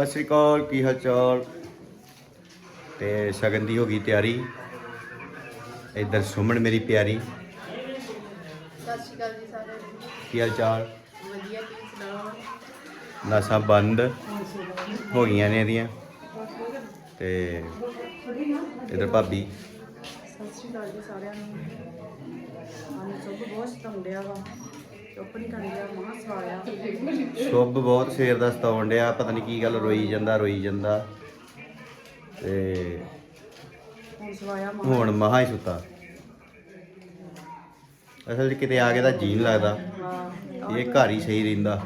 ਸਤਿ ਸ੍ਰੀ ਅਕਾਲ ਕੀ ਹਾਲ ਚਾਲ? ਤੇ ਸ਼ਗਨ ਦੀ ਹੋ ਗਈ ਤਿਆਰੀ। ਇੱਧਰ ਸੁਮਨ ਮੇਰੀ ਪਿਆਰੀ। ਸਤਿ ਸ਼੍ਰੀ ਅਕਾਲ ਜੀ ਸਾਰਿਆਂ ਨੂੰ। ਕੀ ਹਾਲ ਚਾਲ? ਵਧੀਆ ਤੁਸੀਂ ਸੁਣਾਓ? ਨਾਸਾਂ ਬੰਦ ਹੋ ਗਈਆਂ ਨੇ ਇਹਦੀਆਂ। ਤੇ ਇੱਧਰ ਭਾਬੀ। ਸਤਿ ਸ਼੍ਰੀ ਅਕਾਲ ਜੀ ਸਾਰਿਆਂ ਨੂੰ। ਸਾਨੂੰ ਸਭ ਬਹੁਤ ਸਤਾਉਂਦਿਆ ਵਾ। ਮਾਂ ਸਵਾਇਆ। ਸ਼ੁਭ ਬਹੁਤ ਸਵੇਰ ਦਾ ਸਤਾਉਣ ਡਿਆ ਪਤਾ ਨਹੀਂ ਕੀ ਗੱਲ ਰੋਈ ਜਾਂਦਾ ਰੋਈ ਜਾਂਦਾ। ਤੇ ਹੁਣ ਸਵਾਇਆ ਮਾਂ ਹੁਣ ਮਹਾ ਹੀ ਸੁੱਤਾ। ਅਸਲ 'ਚ ਕਿਤੇ ਆ ਕੇ ਤਾਂ ਜੀਣ ਲੱਗਦਾ। ਇਹ ਘਰ ਹੀ ਸਹੀ ਰਹਿੰਦਾ।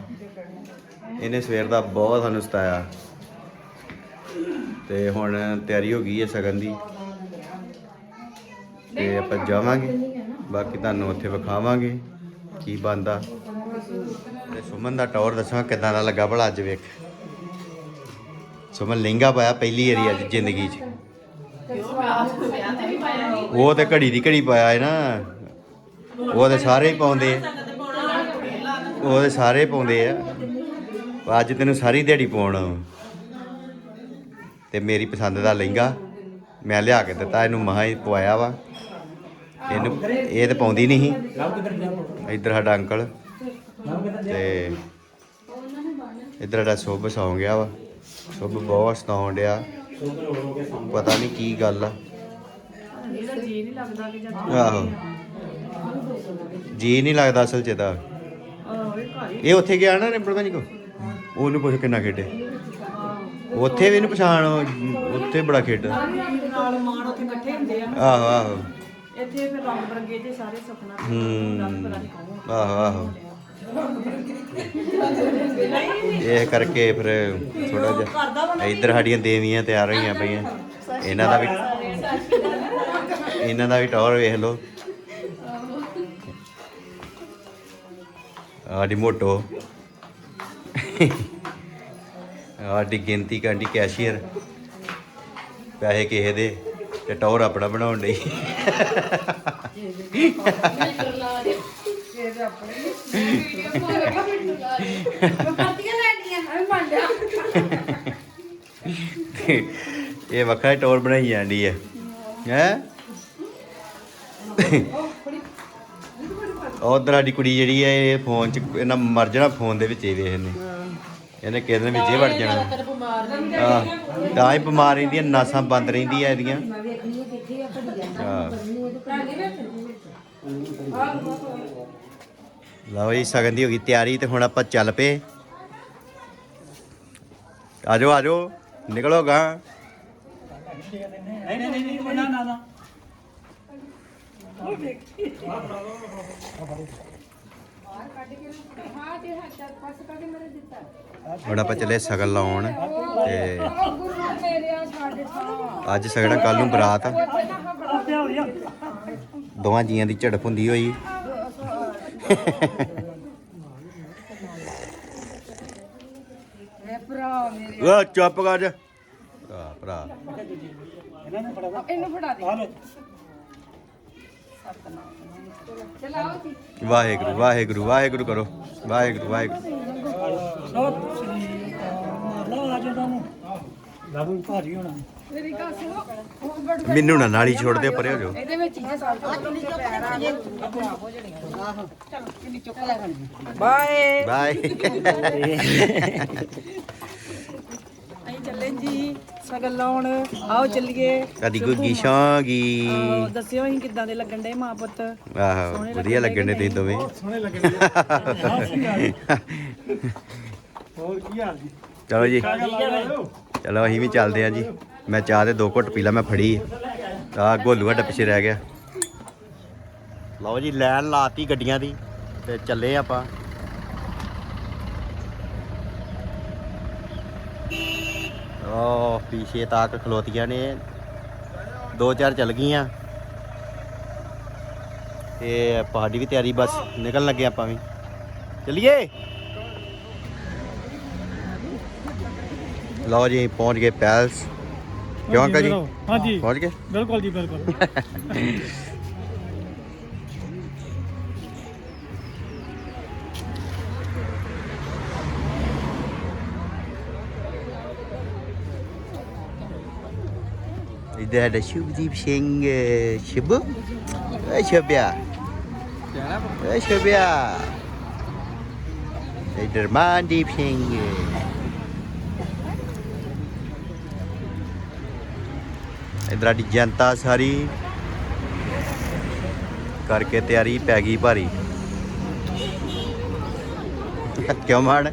ਇਹਨੇ ਸਵੇਰ ਦਾ ਬਹੁਤ ਸਾਨੂੰ ਸਤਾਇਆ। ਤੇ ਹੁਣ ਤਿਆਰੀ ਹੋ ਗਈ ਹੈ ਸਗਨ ਦੀ। ਤੇ ਆਪਾਂ ਜਾਵਾਂਗੇ। ਬਾਕੀ ਤੁਹਾਨੂੰ ਉੱਥੇ ਵਿਖਾਵਾਂਗੇ। ਕੀ ਬੰਦਾ? ਤੇ ਸੁਮਨ ਦਾ ਟੌਰ ਦੱਸਾਂ ਕਿਦਾਂ ਦਾ ਲੱਗਾ ਭਲਾ ਅੱਜ ਵੇਖ। ਸੁਮਨ ਲਹਿੰਗਾ ਪਾਇਆ ਪਹਿਲੀ ਵਾਰੀ ਅੱਜ ਜ਼ਿੰਦਗੀ 'ਚ। ਉਹ ਤੇ ਘੜੀ ਦੀ ਘੜੀ ਪਾਇਆ ਹੈ ਨਾ। ਉਹ ਤੇ ਸਾਰੇ ਹੀ ਪਾਉਂਦੇ ਆ। ਉਹ ਤੇ ਸਾਰੇ ਪਾਉਂਦੇ ਆ। ਅੱਜ ਤੈਨੂੰ ਸਾਰੀ ਦਿਹਾੜੀ ਪਾਉਣਾ। ਤੇ ਮੇਰੀ ਪਸੰਦ ਦਾ ਲਹਿੰਗਾ ਮੈਂ ਲਿਆ ਕੇ ਦਿੱਤਾ, ਇਹਨੂੰ ਮਹਾ ਹੀ ਪਵਾਇਆ ਵਾ। ਇਹਨੂੰ ਇਹ ਤੇ ਪਾਉਂਦੀ ਨਹੀਂ ਸੀ। ਇੱਧਰ ਸਾਡਾ ਅੰਕਲ ਤੇ ਇੱਧਰ ਸਾਡਾ ਸੁੱਭ ਸੌਂ ਗਿਆ ਵਾ। ਸੁੱਭ ਬਹੁਤ ਸਤਾਉਣ ਡਿਆ। ਪਤਾ ਨਹੀਂ ਕੀ ਗੱਲ ਆ। ਇਹਦਾ ਜੀ ਨਹੀਂ ਲੱਗਦਾ ਕਿ ਜਦ ਆਹੋ। ਜੀ ਨਹੀਂ ਲੱਗਦਾ ਅਸਲ ਚ ਆਹ ਇਹ ਉੱਥੇ ਗਿਆ ਨਾ ਨਿੰਬੜ ਭਾਜੀ ਕੋ? ਉਹਨੂੰ ਪੁੱਛ ਕਿੰਨਾ ਖੇਡੇ। ਉੱਥੇ ਵੀ ਇਹਨੂੰ ਪਛਾਣ ਉੱਥੇ ਬੜਾ ਖੇਡ ਆਹੋ ਆਹੋ। ਇੱਥੇ ਫਿਰ ਰੰਗ ਬਰੰਗੇ ਜੇ ਸਾਰੇ ਸੁਪਨਾ ਹੂੰ। ਪਤਾ ਨਹੀਂ ਕੌਣ? ਆਹੋ ਆਹੋ। ਇਹ ਕਰਕੇ ਫਿਰ ਥੋੜਾ ਜਿਹਾ ਇੱਧਰ ਸਾਡੀਆਂ ਦੇਵੀਆਂ ਤਿਆਰ ਹੋਈਆਂ ਪਈਆਂ। ਇਹਨਾਂ ਦਾ ਵੀ ਇਹਨਾਂ ਦਾ ਵੀ ਟੌਰ ਵੇਖ ਲਓ। Audi motto. ਆਡੀ ਗਿਣਤੀ ਕਾਂਡੀ ਕੈਸ਼ੀਅਰ। ਪੈਸੇ ਕਿਸੇ ਦੇ। ਤੇ ਟੌਰ ਆਪਣਾ ਬਣਾਉਣ ਲਈ। ਇਹ ਵੱਖਰਾ ਟੌਰ ਬਣਾਈ ਜਾਂਦੀ ਹੈ? ਹੈ ਉਧਰ ਸਾਡੀ ਕੁੜੀ ਜਿਹੜੀ ਹੈ ਇਹ ਫੋਨ ਚ ਇਹਨਾਂ ਮਰ ਜਾਣਾ ਫੋਨ ਦੇ ਵਿੱਚ ਹੀ ਵੇਖਨੇ ਇਹਨੇ ਕਿਸੇ ਦਿਨ ਵਿੱਚ ਹੀ ਵੜ ਜਾਣਾ। ਆਹ ਤਾਂ ਹੀ ਬਿਮਾਰ ਰਹਿੰਦੀਆਂ ਨਾਸਾਂ ਬੰਦ ਰਹਿੰਦੀਆਂ ਇਹਦੀਆਂ। ਹਾਂ। ਲਓ ਜੀ ਸਗਨ ਦੀ ਹੋ ਗਈ ਤਿਆਰੀ ਤੇ ਹੁਣ ਆਪਾਂ ਚੱਲ ਪਏ। ਆਜੋ ਆਜੋ ਨਿਕਲੋ ਗਾ। ਹੁਣ ਆਪਾਂ ਚੱਲੇ ਸਗਨ ਲਾਉਣ ਤੇ ਅੱਜ ਸਗਣਾ ਕੱਲ ਨੂੰ ਬਰਾਤ ਆ। ਦੋਵਾਂ ਜੀਆਂ ਦੀ ਝੜਪ ਹੁੰਦੀ ਹੋਈ। ਵਾ ਚੁੱਪ ਕਰ ਜਾ। ਭਰਾ ਭਰਾ। ਇਹਨੂੰ ਫੜਾ ਦੇ। ਵਾਹਿਗੁਰੂ ਵਾਹਿਗੁਰੂ ਵਾਹਿਗੁਰੂ ਕਰੋ। ਵਾਹਿਗੁਰੂ ਵਾਹਿਗੁਰੂ। ਮੈਨੂੰ ਨਾ ਨਾਲੀ ਛੋੜ ਦਿਓ ਪਰੇ ਹੋ ਜਾਓ। ਇਹਦੇ ਵਿੱਚ ਹੀ ਸਾਲ ਬਾਏ। ਬਾਏ। ਅਸੀਂ ਚੱਲੇ ਜੀ ਸਗਨ ਲਾਉਣ ਆਓ ਚੱਲੀਏ। ਕਦੀ ਗੁੱਗੀ ਸ਼ਾਂਗੀ ਆਹੋ, ਦੱਸਿਓ ਅਸੀਂ ਕਿੱਦਾਂ ਦੇ ਲੱਗਣ ਡੇ ਮਾਂ ਪੁੱਤ। ਆਹੋ ਵਧੀਆ ਲੱਗਣ ਨੇ ਤੁਸੀਂ ਦੋਵੇਂ? ਹੋਰ ਕੀ ਹਾਲ ਜੀ? ਚਲੋ ਜੀ। ਚਲੋ ਅਸੀਂ ਵੀ ਚੱਲਦੇ ਆ ਜੀ। ਮੈਂ ਚਾਹ ਦੇ ਦੋ ਘੁੱਟ ਪੀ ਲਾ ਮੈਂ ਫੜੀ। ਆ ਗੋਲੂ ਸਾਡਾ ਪਿੱਛੇ ਰਹਿ ਗਿਆ। ਲਓ ਜੀ ਲੈਣ ਲਾਤੀ ਗੱਡੀਆਂ ਦੀ ਤੇ ਚੱਲੇ ਆਪਾਂ। ਉਹ ਪਿੱਛੇ ਤੱਕ ਖਲੋਤੀਆਂ ਨੇ। ਦੋ ਚਾਰ ਚੱਲ ਗਈਆਂ। ਤੇ ਪਹਾੜੀ ਵੀ ਤਿਆਰੀ ਬਸ ਨਿਕਲਣ ਲੱਗੇ ਆਪਾਂ ਵੀ। ਚੱਲੀਏ? ਲਓ ਜੀ ਪਹੁੰਚ ਗਏ ਪੈਲਸ। ਕਿਉਂ ਅੰਕਲ ਜੀ? ਹਾਂਜੀ। ਪਹੁੰਚ ਗਏ? ਬਿਲਕੁਲ ਜੀ ਸਾਡਾ ਸ਼ੁਭਦੀਪ ਸਿੰਘ ਸ਼ਿਬੂ ਏ ਸ਼ਬਿਆ ਏ ਸ਼ਬਿਆ ਇੱਧਰ ਮਨਦੀਪ ਸਿੰਘ ਇੱਧਰ ਸਾਡੀ ਜਨਤਾ ਸਾਰੀ ਕਰਕੇ ਤਿਆਰੀ ਪੈ ਗਈ ਭਾਰੀ। ਕਿਉਂ ਮਾਣ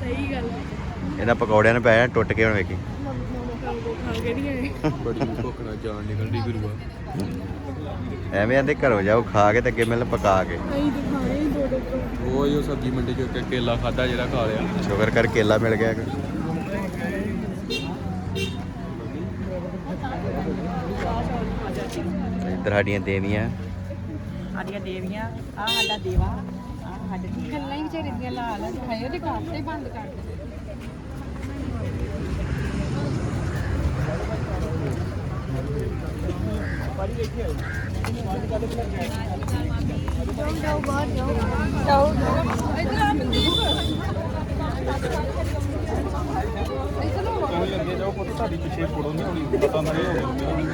ਸਹੀ ਗੱਲ ਇਹਨਾਂ ਪਕੌੜਿਆਂ ਨੂੰ ਪੈ ਜਾਣਾ ਟੁੱਟ ਕੇ ਹੁਣ ਵੇਖੀ। ਖਾ ਕੇ ਨਹੀਂ ਆਏ ਬੜੀ ਭੁੱਖ ਨਾਲ ਜਾਨ ਨਿਕਲਦੀ ਗੁਰੂਆ। ਐਵੇਂ ਆਂਦੇ ਘਰੋਂ ਜਾਓ ਖਾ ਕੇ ਤੇ ਅੱਗੇ ਮਿਲ ਪਕਾ ਕੇ। ਅਸੀਂ ਤਾਂ ਖਾਣੇ ਹੀ ਦੋ ਦੋ ਪਰੌਂਠੇ। ਉਹ ਹੀ ਉਹ ਸਬਜ਼ੀ ਮੰਡੀ ਚੋਂ ਕੇ ਕੇਲਾ ਖਾਦਾ ਜਿਹੜਾ ਖਾ ਲਿਆ। ਸ਼ੁਕਰ ਕਰ ਕੇਲਾ ਮਿਲ ਗਿਆ। ਕਿ ਇੱਧਰ ਸਾਡੀਆਂ ਦੇਵੀਆਂ। ਸਾਡੀਆਂ ਦੇਵੀਆਂ ਆ ਸਾਡਾ ਦੇਵਾ ਆ ਸਾਡੇ ਗੱਲਾਂ ਹੀ ਵਿਚਾਰੇ ਦੀਆਂ ਲਾਲ ਆ ਦਿਖਾਇਓ ਤੇ ਕਾਫਤੇ ਬੰਦ ਕਰ ਦੇ ਜਾਓ ਪੁੱਤ ਤੁਹਾਡੀ ਪਿੱਛੇ ਫੋਟੋ ਨਹੀਂ ਹੋਣੀ ਪਤਾ ਨਹੀਂ। ਹੋਣੀ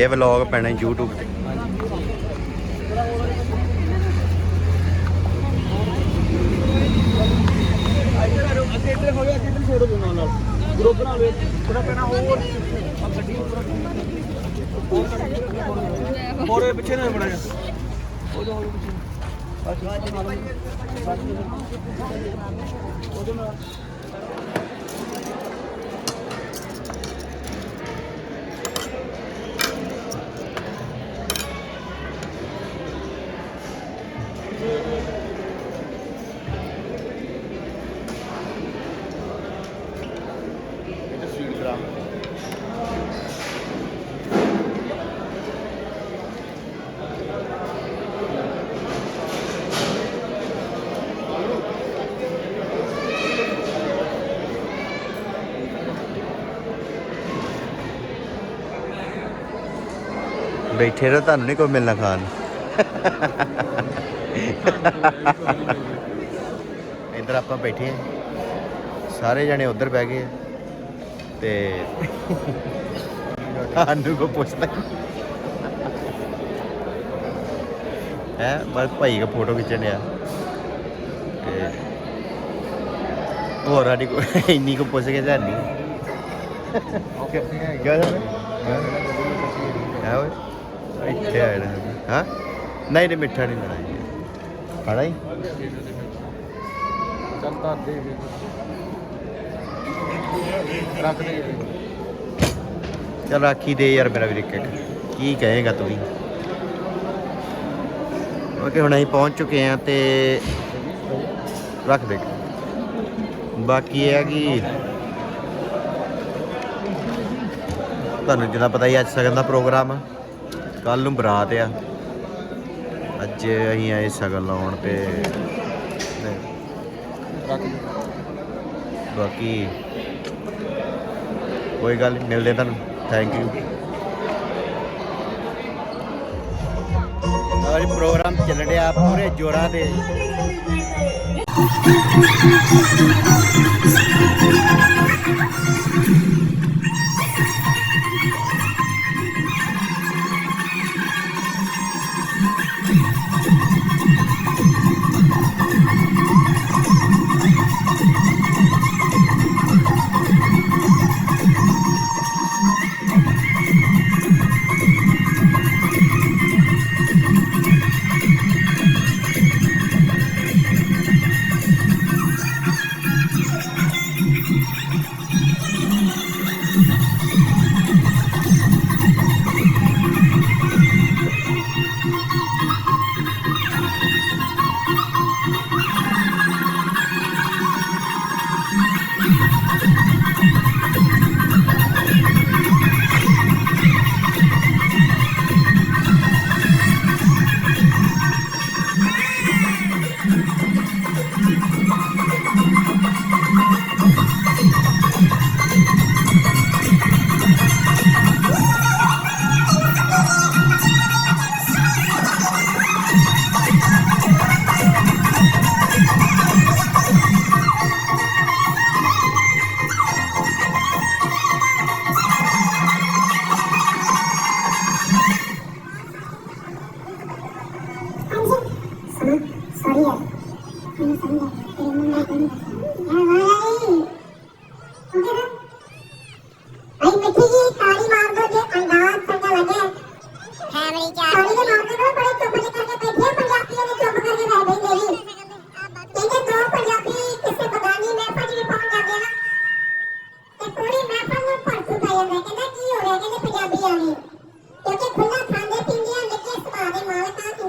ਇਹ ਵਲੌਗ ਪੈਣਾ YouTube ਤੇ। ਅੱਗੇ ਇੱਧਰ ਹੋ ਗਿਆ ਅੱਗੇ ਛੋੜੋ ਦੋਨਾਂ ਨਾਲ ਗਰੁੱਪ ਬਣਾ ਲਓ ਥੋੜਾ ਪੈਣਾ ਹੋਰ ਗੱਡੀ ਹੋਰ ਇਹ ਪਿੱਛੇ ਨਾ ਬੜਾ ਜਾ ਉਹ ਜੋ ਪਿੱਛੇ। ਉਹਦੇ ਨਾਲ ਬੈਠੇ ਰਹੋ ਤੁਹਾਨੂੰ ਨਹੀਂ ਕੋਈ ਮਿਲਣਾ ਖਾਣ। ਇੱਧਰ ਆਪਾਂ ਬੈਠੇ ਸਾਰੇ ਜਣੇ ਉੱਧਰ ਬਹਿ ਗਏ ਆ। ਤੇ ਸਾਨੂੰ ਕੋ ਪੁੱਛਦਾ ਹੈ ਬਸ ਭਾਈ ਦਾ ਫੋਟੋ ਖਿੱਚਣ ਆ ਤੇ ਹੋਰ ਸਾਡੀ ਕੋ ਇੰਨੀ ਕੋ ਪੁੱਛ ਕੇ ਜਾਨੀ ਕਿਆ ਜਾਨੇ ਹੈ ਓਏ? ਇੱਥੇ ਆਇਆ ਹਾਂ? ਨਹੀਂ ਨਹੀਂ ਮਿੱਠਾ ਨਹੀਂ ਲੈਣਾ ਜੀ। ਖਾਣਾ ਹੀ ਚੱਲ ਦੇ ਰੱਖ ਦੇ। ਚਲ ਰਾਖੀ ਦੇ ਯਾਰ ਮੇਰਾ ਵੀਰ ਇੱਕ ਇੱਕ। ਕੀ ਕਹੇਗਾ ਤੂੰ ਵੀ? ਓਕੇ ਹੁਣ ਅਸੀਂ ਪਹੁੰਚ ਚੁੱਕੇ ਆ ਤੇ ਰੱਖ ਦੇ ਬਾਕੀ ਇਹ ਹੈ ਕਿ ਤੁਹਾਨੂੰ ਜਿੱਦਾਂ ਪਤਾ ਹੀ ਅੱਜ ਸਗਨ ਦਾ ਪ੍ਰੋਗਰਾਮ ਆ। ਕੱਲ ਨੂੰ ਬਰਾਤ ਆ। ਅੱਜ ਅਸੀਂ ਆਏ ਸ਼ਗਨ ਲਾਉਣ ਤੇ। ਬਾਕੀ ਕੋਈ ਗੱਲ ਨਹੀਂ ਮਿਲਦੇ ਤੁਹਾਨੂੰ। ਥੈਂਕ ਯੂ ਅੱਜ ਪ੍ਰੋਗਰਾਮ ਚੱਲ ਰਿਹਾ ਪੂਰੇ ਜ਼ੋਰਾ ਦੇ।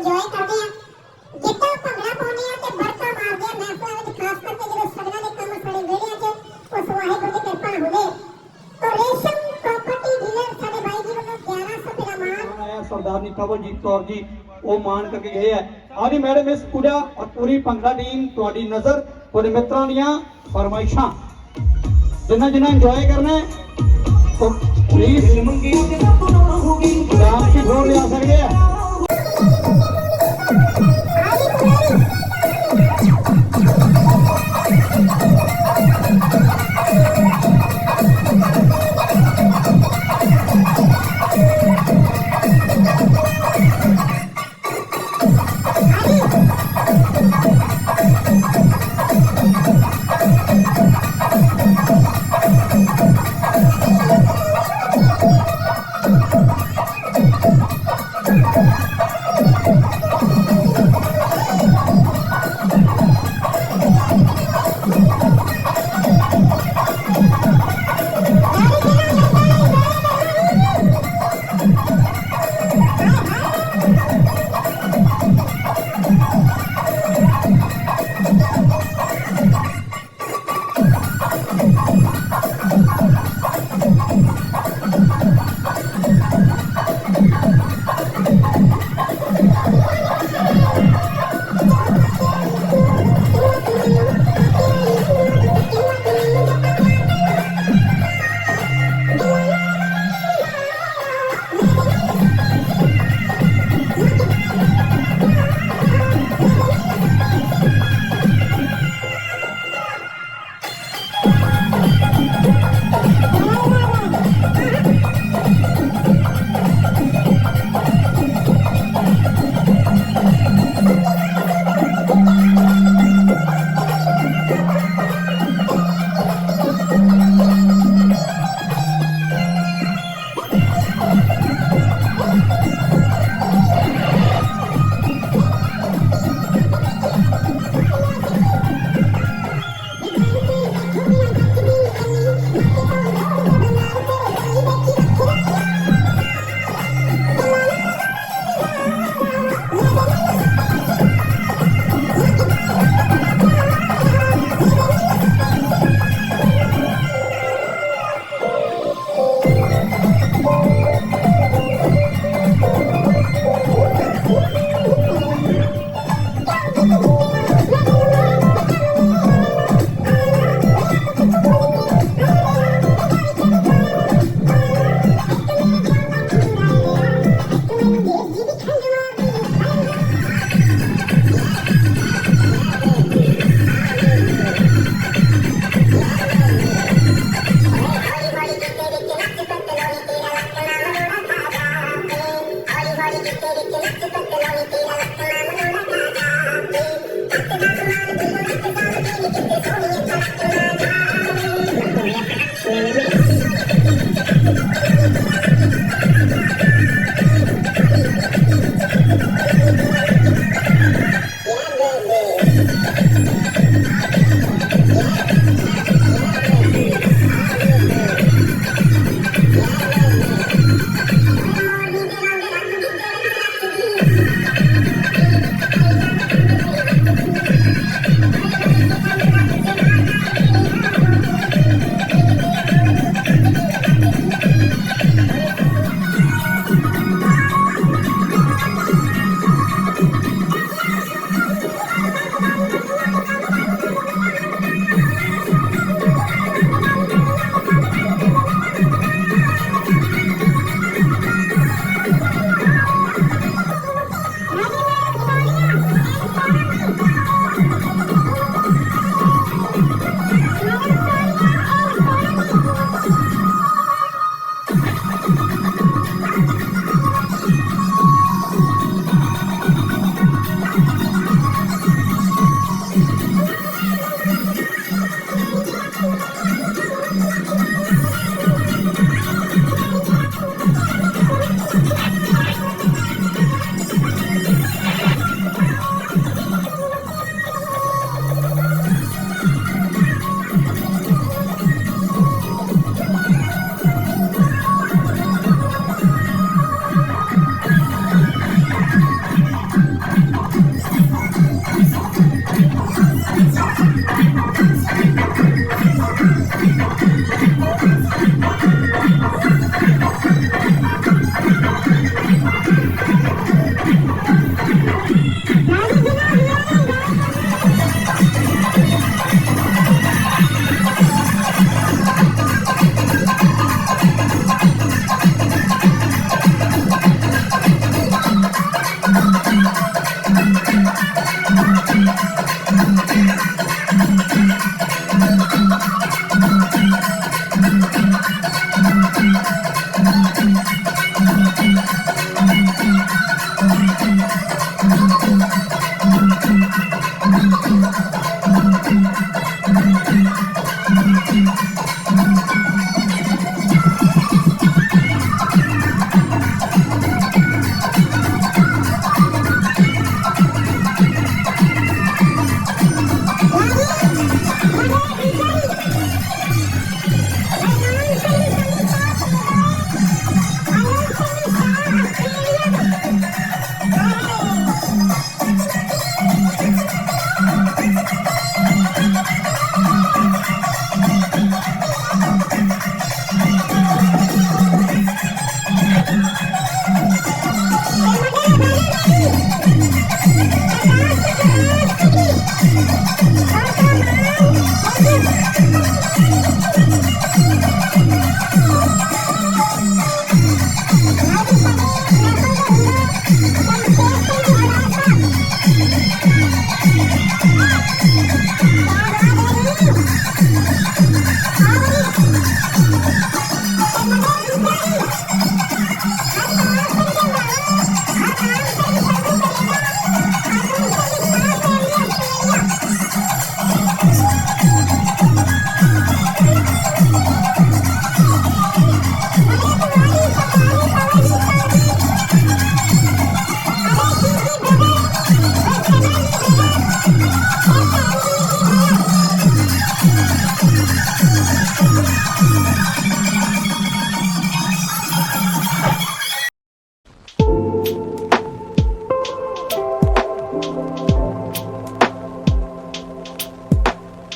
ਇੰਜੋਏ ਕਰਦੇ ਆ। ਜਿੱਦਾਂ ਭੰਗੜਾ ਪਾਉਂਦੇ ਆ ਤੇ ਬੜਕਾ ਮਾਰਦੇ ਆ ਮਹਿਫਲਾਂ ਵਿੱਚ ਖਾਸ ਕਰਕੇ ਜਦੋਂ ਸਗਨਾਂ ਦੇ ਕੰਮ ਸਾਡੇ ਵਿਹੜਿਆਂ 'ਚ ਉਸ ਵਾਹਿਗੁਰੂ ਦੀ ਕਿਰਪਾ ਨਾਲ ਹੋਵੇ। ਤਾਂ ਰੇਸ਼ਮ ਪ੍ਰਾਪਰਟੀ ਡੀਲਰ ਸਾਡੇ ਬਾਈ ਜੀ ਵੱਲੋਂ 1100 ਰੁਪਏ ਦਾ ਮਾਣ ਆਇਆ ਸਰਦਾਰਨੀ ਕਵਲਜੀਤ ਕੌਰ ਜੀ ਉਹ ਮਾਣ ਕਰਕੇ ਗਏ ਆ। ਆਦੀ ਮੈਡਮ ਇਸ ਪੂਰਾ ਔਰ ਪੂਰੀ ਭੰਗੜਾ ਟੀਮ ਤੁਹਾਡੀ ਨਜ਼ਰ ਤੁਹਾਡੇ ਮਿੱਤਰਾਂ ਦੀਆਂ ਫਰਮਾਇਸ਼ਾਂ। ਜਿੰਨਾ ਜਿੰਨਾ ਇੰਜੋਏ ਕਰਨਾ ਹੈ ਉਹ ਪਲੀਜ਼ ਡਾਂਸ ਦੀ ਫਲੋਰ ਲਿਆ ਸਕਦੇ ਆ